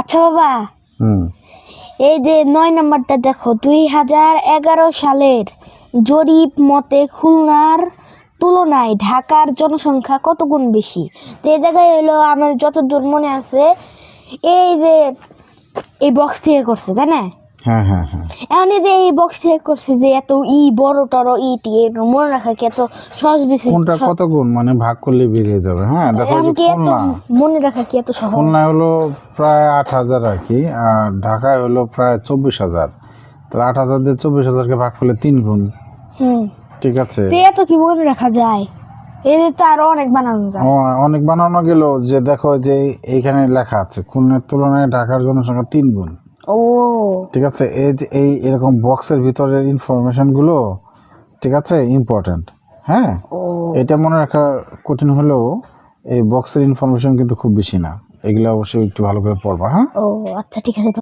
আচ্ছা বাবা। এই যে নয় নম্বরটা দেখো দুই হাজার এগারো সালের জরিপ মতে খুলনার তুলনায় ঢাকার জনসংখ্যা কত গুণ বেশি? তো এই জায়গায় হলো আমার যতদূর মনে আছে এই যে এই বক্স থেকে করছে তাই না? হ্যাঁ হ্যাঁ হ্যাঁ। এখন এই যে এই বক্স থেকে করছে যে এত ই বড় টড় ই টি এর মনে রাখা কি এত সহজ বিষয়? কোনটা কত গুণ মানে ভাগ করলে বেরিয়ে যাবে হ্যাঁ? দেখো যে খুলনা। মনে রাখা কি এত সহজ? খুলনায় হলো প্রায় আট হাজার আর কি আর ঢাকায় হলো প্রায় চব্বিশ হাজার। তাহলে আট হাজার দিয়ে চব্বিশ হাজারকে ভাগ করলে তিন গুণ। হুম। ঠিক আছে? এত কি মনে রাখা যায়? এই তো আরও অনেক বানানো যায়। অনেক বানানো গেল যে দেখো যে এইখানে লেখা আছে খুলনার তুলনায় ঢাকার জনসংখ্যা তিন গুণ। ও। ঠিক আছে এই যে এই এরকম বক্সের ভিতরের ইনফরমেশনগুলো ঠিক আছে ইম্পর্ট্যান্ট হ্যাঁ? এটা মনে রাখা কঠিন হলেও এই বক্সের ইনফরমেশন কিন্তু খুব বেশি না। এগুলো অবশ্যই একটু ভালো করে পড়বা হ্যাঁ? ও আচ্ছা ঠিক আছে